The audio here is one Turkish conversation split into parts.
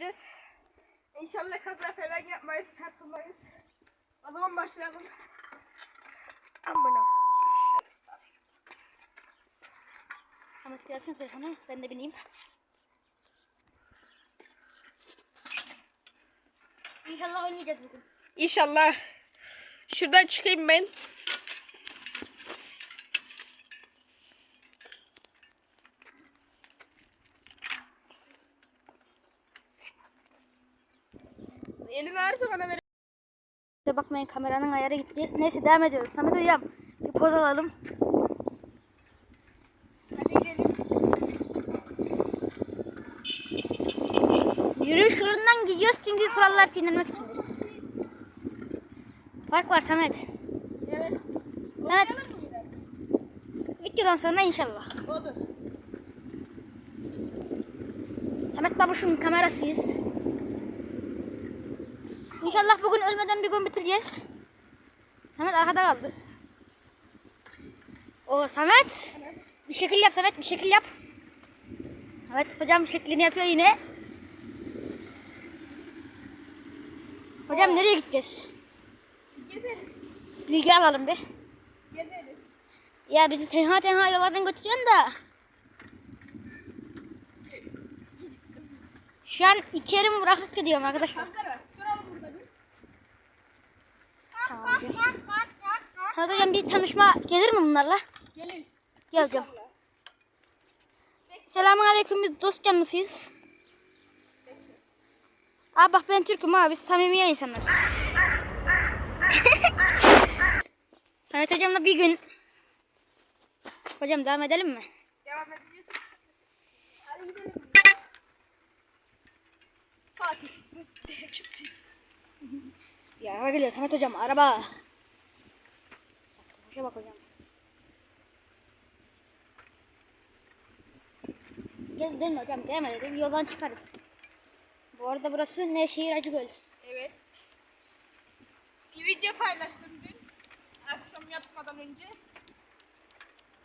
göreceğiz. İnşallah kaza falan yapmayız, çarpılmayız. O zaman başlayalım. Amına. Ahmet gelsin telefonu ben de bineyim. İnşallah oynayacağız bugün. İnşallah. Şuradan çıkayım ben. Ağrısa bana ver. Bakmayın kameranın ayarı gitti. Neyse devam ediyoruz. Samet hocam bir poz alalım. Hadi. Yürüyüş yolundan gidiyoruz çünkü kurallar çiğnenmek içindir. Park var Samet. Evet. Samet videodan sonra inşallah. Olur. Samet babuşun kamerasıyız. İnşallah bugün ölmeden bir gün bitireceğiz. Samet arkada kaldı. O Samet. Bir şekil yap Samet bir şekil yap. Samet hocam şeklini yapıyor yine. Hocam nereye gideceğiz? Gezeriz. Bilgi alalım bir. Gezeriz. Ya bizi tenha tenha yollardan götürüyorsun da. Şu an iki yerim bırakıp gidiyorum arkadaşlar. Hazır. Hocam. Samet hocam bir tanışma gelir mi bunlarla? Gelir. Gel hocam. Selamun aleyküm biz dost canlısıyız. Aa bak ben Türk'üm ha biz samimi insanlarız. Samet hocamla bir gün. Hocam devam edelim mi? Devam edeceğiz. Hadi gidelim. Fatih. Ya araba geliyor Samet hocam araba. Boşa bak hocam. Gel dönme hocam devam edelim yoldan çıkarız. Bu arada burası Nevşehir Acıgöl. Evet. Bir video paylaştım dün. Akşam yatmadan önce.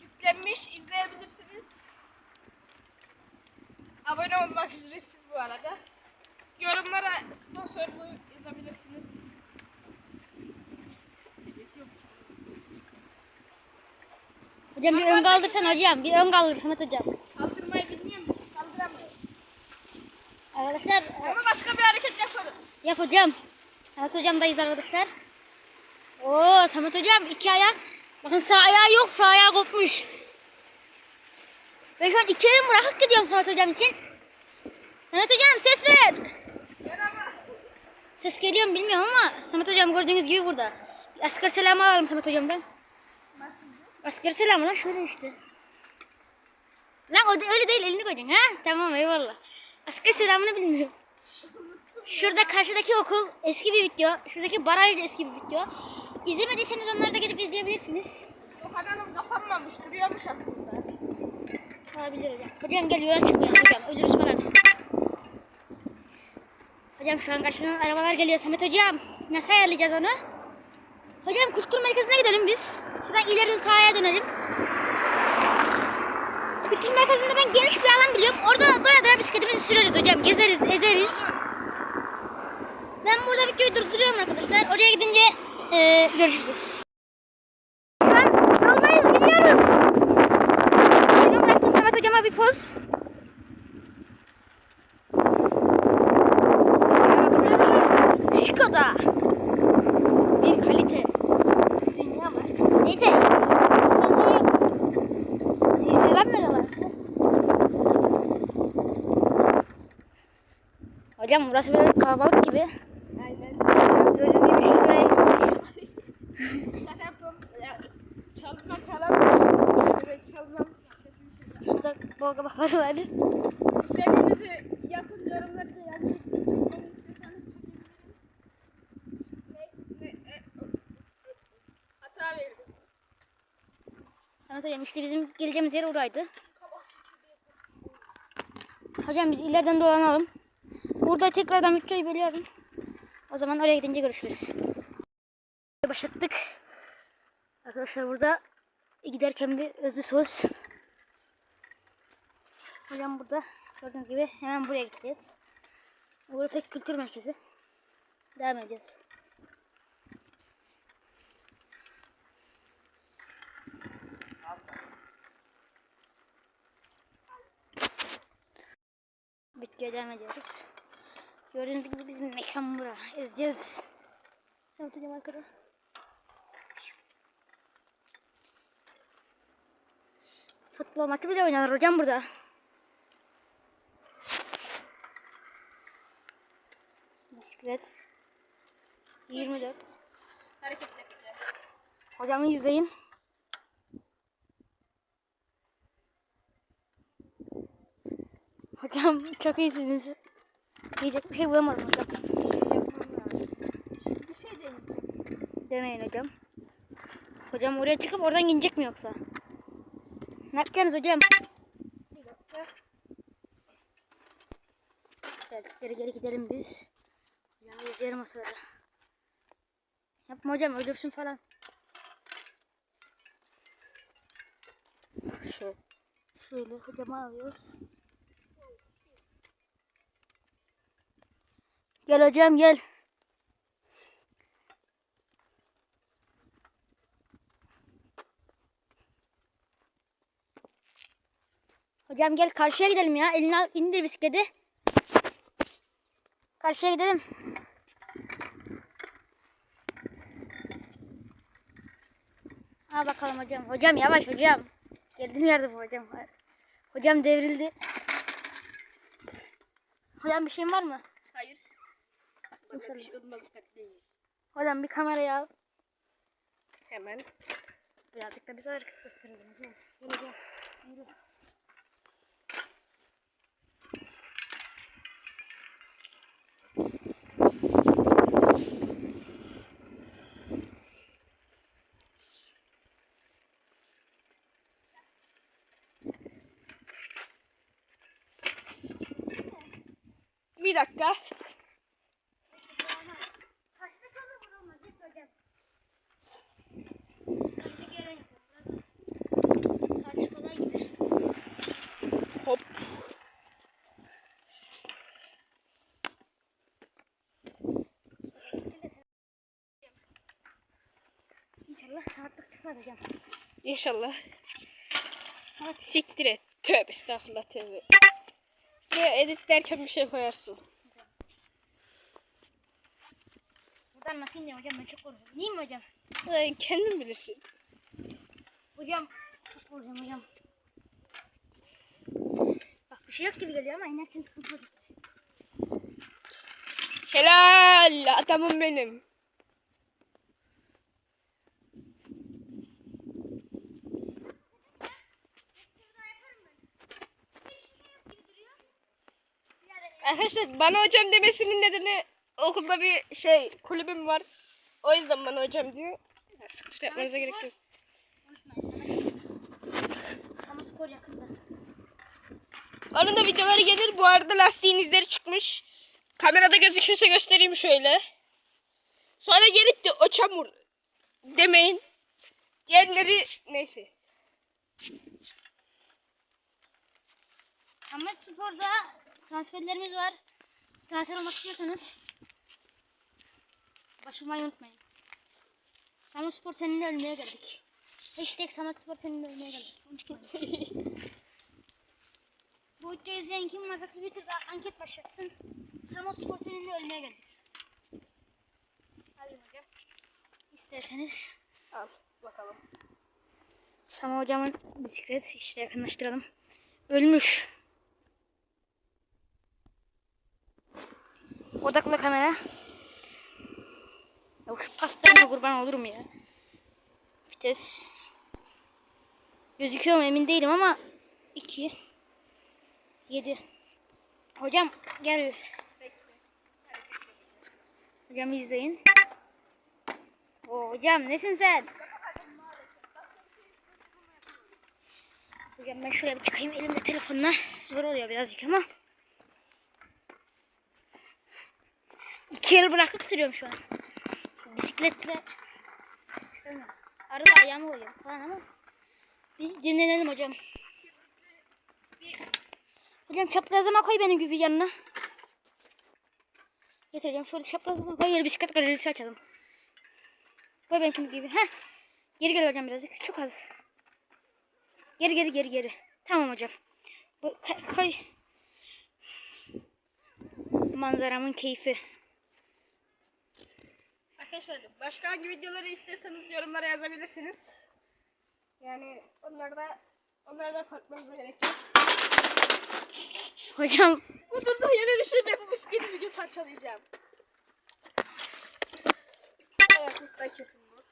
Yüklenmiş, izleyebilirsiniz. Abone olmak ücretsiz bu arada. Yorumlara sponsorluğu yazabilirsiniz. Hocam bir ön kaldırsan hocam bir ön kaldır Samet hocam. Kaldırmayı bilmiyor musun? Kaldıramıyorum. Arkadaşlar Ama başka bir hareket yaparım. yap hocam. Samet hocamdayız arkadaşlar. Oo Samet hocam iki ayak. Bakın sağ ayağı yok sağ ayağı kopmuş. Ben şu an iki elim bırakıp gidiyorum Samet hocam için. Samet hocam ses ver. Merhaba. Ses geliyor mu bilmiyorum ama Samet hocam gördüğünüz gibi burada. Asker selamı alalım Samet hocamdan. Asker selamı lan şöyle işte. Lan o da öyle değil elini koyacaksın ha? Tamam eyvallah. Asker selamını bilmiyorum. Şurada karşıdaki okul eski bir video. Şuradaki baraj da eski bir video. İzlemediyseniz onları da gidip izleyebilirsiniz. O kanalım kapanmamış, duruyormuş aslında. Olabilir hocam. Hocam gel yola çıkmayalım hocam. Ölürüz falan. Hocam şu an karşıdan arabalar geliyor Samet hocam. Nasıl ayarlayacağız onu? Hocam kültür merkezine gidelim biz. Şuradan ileri sahaya dönelim. Kültür merkezinde ben geniş bir alan biliyorum. Orada doya doya bisikletimizi süreriz hocam. Gezeriz, ezeriz. Ben burada videoyu durduruyorum arkadaşlar. Oraya gidince eee, görüşürüz. Yoldayız, gidiyoruz. Yine bıraktım Samet hocama bir poz. Skoda. Bir kalite. Dünya markası. Neyse. Sponsor yok. İyi, Selam veriyorlar. Hocam burası böyle kalabalık gibi. Aynen. Gördüğünüz gibi şuraya. Ya, çalma böyle çalmam. burada bol kabakları var. İstediğinizi yapın yorumlarda yazın. Samet hocam işte bizim geleceğimiz yer oraydı. Hocam biz ileriden dolanalım. Burada tekrardan videoyu bölüyorum. O zaman oraya gidince görüşürüz. Başlattık. Arkadaşlar burada giderken bir özlü söz. Hocam burada gördüğünüz gibi hemen buraya gideceğiz. Uğurpek Kültür Merkezi. Devam edeceğiz. Bitkiye devam ediyoruz. Gördüğünüz gibi bizim mekan bura. Ezeceğiz. Sen oturacağım arkada. Futbol maçı bile oynanır hocam burada. Bisiklet. 24. Hareket yapacağım. Hocamı izleyin. Hocam çok iyisiniz. Diyecek bir şey bulamadım hocam. Bir şey deneyeceğim. Deneyin hocam. Hocam oraya çıkıp oradan inecek mi yoksa? Ne yapacaksınız hocam? Bir dakika. Geldik geri geri gidelim biz. Hocam izleyelim o sırada. Yapma hocam ölürsün falan. Şöyle, şöyle hocamı alıyoruz. Gel hocam gel. Hocam gel karşıya gidelim ya. Elini al, indir bisikleti. Karşıya gidelim. Al bakalım hocam. Hocam yavaş hocam. Geldim yardım hocam. Hocam devrildi. Hocam bir şeyin var mı? Bana bir şey olmaz. Hocam bir kamerayı al. Hemen. Birazcık da bize hareket gösterelim. Gel. Gel gel. Yürü. Bir dakika. Hocam. İnşallah. Siktir et. Tövbe estağfurullah tövbe. Buraya editlerken bir şey koyarsın. Buradan nasıl ineceğim hocam ben çok korkuyorum. İneyim mi hocam? Ay, Kendin bilirsin. Hocam çok korkuyorum hocam. Bak bir şey yok gibi geliyor ama inerken sıkıntı olur. Helal adamım benim. Arkadaşlar bana hocam demesinin nedeni okulda bir şey kulübüm var. O yüzden bana hocam diyor. Sıkıntı yapmanıza gerek yok. Kamu spor yakında. Onun da videoları gelir. Bu arada lastiğin izleri çıkmış. Kamerada gözükürse göstereyim şöyle. Sonra gelip de o çamur demeyin. Diğerleri neyse. Ahmet Spor'da transferlerimiz var. Transfer olmak istiyorsanız başvurmayı unutmayın. Samat Spor seninle ölmeye geldik. Hashtag Samat Spor seninle ölmeye geldik. Bu videoyu izleyen kim varsa Twitter'da anket başlatsın. Samat Spor seninle ölmeye geldik. Hadi hocam. İsterseniz. Al bakalım. Sama hocamın bisiklet işte yakınlaştıralım. Ölmüş. Odaklı kamera. Ya şu pastaneye kurban olurum ya. Vites. Gözüküyor mu emin değilim ama 2 7 Hocam gel. Hocam izleyin. Oo, hocam nesin sen? Hocam ben şuraya bir çıkayım elimde telefonla. Zor oluyor birazcık ama. İki el bırakıp sürüyorum şu an. Bisikletle. Arada ayağımı koyuyorum falan ama. Bir dinlenelim hocam. Hocam çaprazlama koy benim gibi yanına. Getireceğim. Şöyle çaprazdan. Hayır bisiklet galerisi açalım. Koy benimki gibi. Heh. Geri gel hocam birazcık. Çok az. Geri geri geri geri. Tamam hocam. Koy. Manzaramın keyfi. Arkadaşlar başka hangi videoları istiyorsanız yorumlara yazabilirsiniz. Yani onlarda onlardan korkmanıza gerek yok. Hocam Bu durumda yere düşürme bu bisikleti bir gün parçalayacağım. Ayaklıkta kesin bu.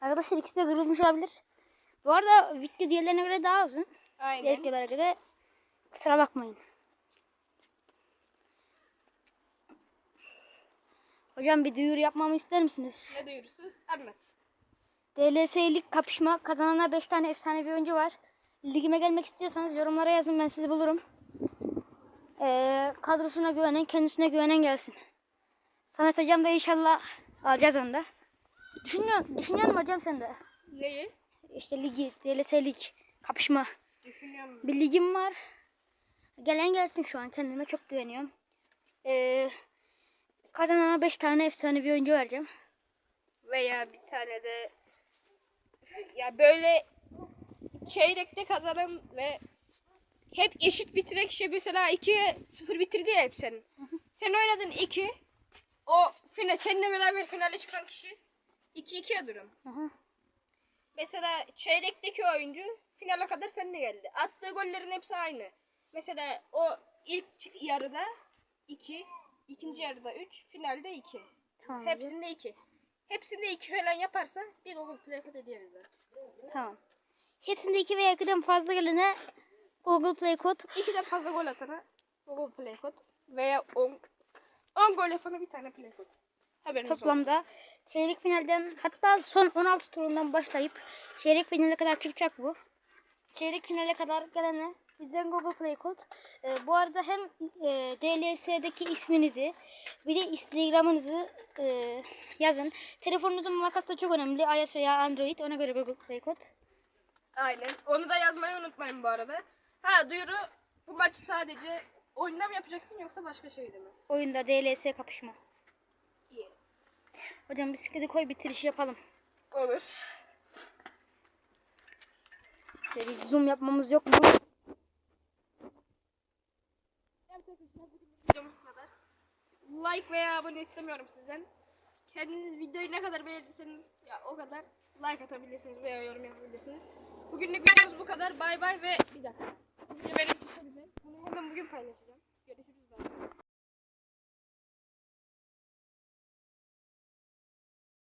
arkadaşlar ikisi de kırılmış olabilir. Bu arada video diğerlerine göre daha uzun. Diğer Aynen. videolara göre kusura bakmayın. Hocam bir duyuru yapmamı ister misiniz? Ne duyurusu? Anlat. DLS lig kapışma kazanana 5 tane efsanevi oyuncu var. Ligime gelmek istiyorsanız yorumlara yazın ben sizi bulurum. Ee, kadrosuna güvenen, kendisine güvenen gelsin. Samet hocam da inşallah alacağız onu da. Düşünüyor, düşünüyor musun hocam sen de? Neyi? İşte ligi, DLS lig kapışma. Düşünüyorum. Bir ligim var. Gelen gelsin şu an kendime çok güveniyorum. Ee, kazanana 5 tane efsanevi oyuncu vereceğim. Veya bir tane de ya böyle çeyrekte kazanan ve hep eşit bitiren kişi mesela 2'ye 0 bitirdi ya hep senin. Sen oynadın 2. O final seninle beraber finale çıkan kişi 2-2'ye durum. Aha. Mesela çeyrekteki oyuncu finale kadar seninle geldi. Attığı gollerin hepsi aynı. Mesela o ilk yarıda 2, ikinci yarıda 3, finalde 2. Tamam. Hepsinde 2. Hepsinde 2 falan yaparsa bir Google Play hediye bizden. Tamam. Hepsinde 2 veya 2'den fazla gelene Google Play kod 2'den fazla gol atana Google Play Code veya 10 10 gol yapana bir tane Play Code. Haberiniz olsun. toplamda çeyrek finalden hatta son 16 turundan başlayıp çeyrek finale kadar çıkacak bu. Çeyrek finale kadar gelene bizden Google Play kod. Ee, bu arada hem e, DLS'deki isminizi bir de Instagram'ınızı e, yazın. Telefonunuzun markası da çok önemli. iOS veya Android ona göre Google Play kod. Aynen. Onu da yazmayı unutmayın bu arada. Ha duyuru bu maçı sadece oyunda mı yapacaksın yoksa başka şeyde mi? Oyunda DLS kapışma. İyi. Hocam bisikleti koy bitiriş yapalım. Olur. Bir zoom yapmamız yok mu? Arkadaşlar bugünlük videomuz bu kadar. Like veya abone istemiyorum sizden. Kendiniz videoyu ne kadar beğendiyseniz ya o kadar like atabilirsiniz veya yorum yapabilirsiniz. Bugünlük videomuz bu kadar. Bay bay ve bir dakika. Video benim. Bunu hemen bugün paylaşacağım. Görüşürüz. Bye.